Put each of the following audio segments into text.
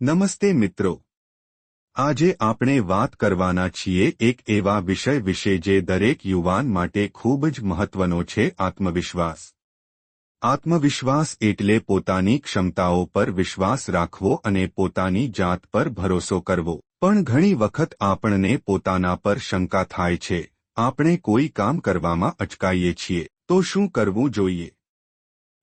નમસ્તે મિત્રો. આજે આપણે વાત કરવાના છીએ એક એવા વિષય વિશે જે દરેક યુવાન માટે ખૂબ જ મહત્વનો છે, આત્મવિશ્વાસ. આત્મવિશ્વાસ એટલે પોતાની ક્ષમતાઓ પર વિશ્વાસ રાખવો અને પોતાની જાત પર ભરોસો કરવો. પણ ઘણી વખત આપણને પોતાના પર શંકા થાય છે. આપણે કોઈ કામ કરવામાં અચકાઈએ છીએ, તો શું કરવું જોઈએ?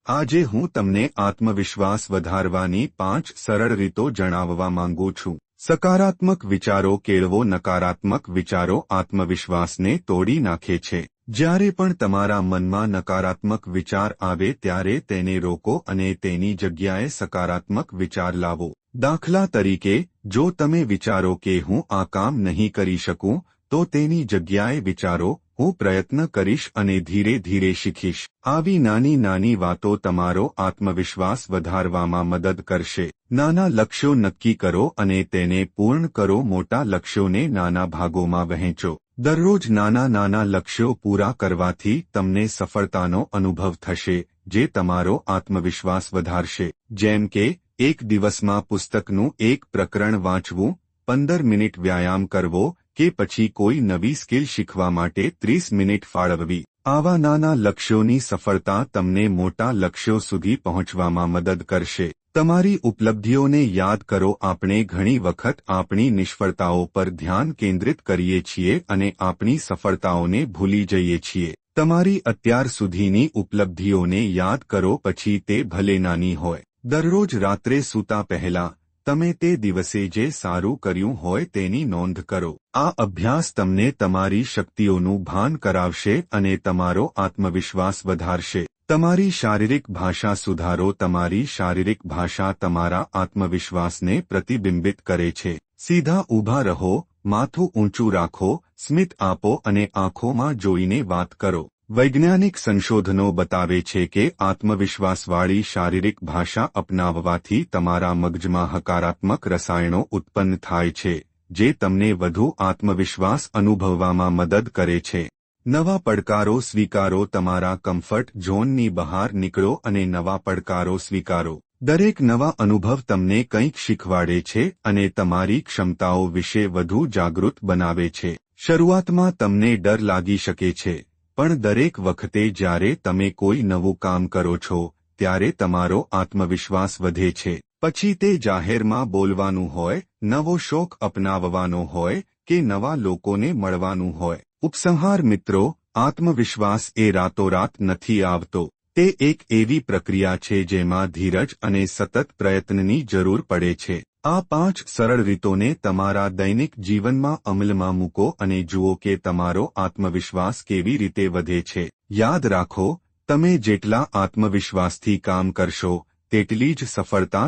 આજે હું તમને આત્મવિશ્વાસ વધારવાની પાંચ સરળ રીતો જણાવવા માંગુ છું. સકારાત્મક વિચારો કેળવો, નકારાત્મક વિચારો આત્મવિશ્વાસને તોડી નાખે છે. જ્યારે પણ તમારા મનમાં નકારાત્મક વિચાર આવે ત્યારે તેને રોકો અને તેની જગ્યાએ સકારાત્મક વિચાર લાવો. દાખલા તરીકે, જો તમે વિચારો કે હું આ કામ નહીં કરી શકું, તો તેની જગ્યાએ વિચારો હું પ્રયત્ન કરીશ અને ધીરે ધીરે શીખીશ. આવી નાની નાની વાતો તમારો આત્મવિશ્વાસ વધારવામાં મદદ કરશે. નાના લક્ષ્યો નક્કી કરો અને તેને પૂર્ણ કરો. મોટા લક્ષ્યોને નાના ભાગોમાં વહેંચો. દરરોજ નાના નાના લક્ષ્યો પૂરા કરવાથી તમને સફળતાનો અનુભવ થશે, જે તમારો આત્મવિશ્વાસ વધારશે. જેમ કે, એક દિવસમાં પુસ્તકનું એક પ્રકરણ વાંચવું, પંદર મિનિટ વ્યાયામ કરવો કે પછી કોઈ નવી સ્કિલ શીખવા માટે ત્રીસ મિનિટ ફાળવવી. આવા નાના લક્ષ્યોની સફળતા તમને મોટા લક્ષ્યો સુધી પહોંચવામાં મદદ કરશે. તમારી ઉપલબ્ધિઓને યાદ કરો, આપણે ઘણી વખત આપણી નિષ્ફળતાઓ પર ધ્યાન કેન્દ્રિત કરીએ છીએ અને આપણી સફળતાઓને ભૂલી જઈએ છીએ. તમારી અત્યાર સુધીની ઉપલબ્ધિઓને યાદ કરો, પછી તે ભલે નાની હોય. દરરોજ રાત્રે સૂતા પહેલા તમે તે દિવસે જે સારું કર્યું હોય તેની નોંધ કરો. આ અભ્યાસ તમને તમારી શક્તિઓનું ભાન કરાવશે અને તમારો આત્મવિશ્વાસ વધારશે. તમારી શારીરિક ભાષા સુધારો. તમારી શારીરિક ભાષા તમારા આત્મવિશ્વાસને પ્રતિબિંબિત કરે છે. સીધા ઊભા રહો, માથું ઊંચું રાખો, સ્મિત આપો અને આંખોમાં જોઈને વાત કરો. વૈજ્ઞાનિક સંશોધનો બતાવે છે કે આત્મવિશ્વાસવાળી શારીરિક ભાષા અપનાવવાથી તમારા મગજમાં હકારાત્મક રસાયણો ઉત્પન્ન થાય છે, જે તમને વધુ આત્મવિશ્વાસ અનુભવવામાં મદદ કરે છે. નવા પડકારો સ્વીકારો, તમારા કમ્ફર્ટ ઝોનની બહાર નીકળો અને નવા પડકારો સ્વીકારો. દરેક નવા અનુભવ તમને કંઈક શીખવાડે છે અને તમારી ક્ષમતાઓ વિશે વધુ જાગૃત બનાવે છે. શરૂઆતમાં તમને ડર લાગી શકે છે પણ દરેક વખતે જ્યારે તમે કોઈ નવું કામ કરો છો, ત્યારે તમારો આત્મવિશ્વાસ વધે છે. પછી તે જાહેરમાં બોલવાનું હોય, નવો શોખ અપનાવવાનો હોય, કે નવા લોકોને મળવાનું હોય. ઉપસંહાર મિત્રો, આત્મવિશ્વાસ એ રાતોરાત નથી આવતો. તે એક એવી પ્રક્રિયા છે જેમાં ધીરજ અને સતત પ્રયત્નની જરૂર પડે છે. આ પાંચ સરળ રીતોને તમારા દૈનિક જીવનમાં અમલમાં મૂકો અને જુઓ કે તમારો આત્મવિશ્વાસ કેવી રીતે વધે છે. યાદ રાખો, તમે જેટલા આત્મવિશ્વાસથી કામ કરશો, તેટલી જ સફળતા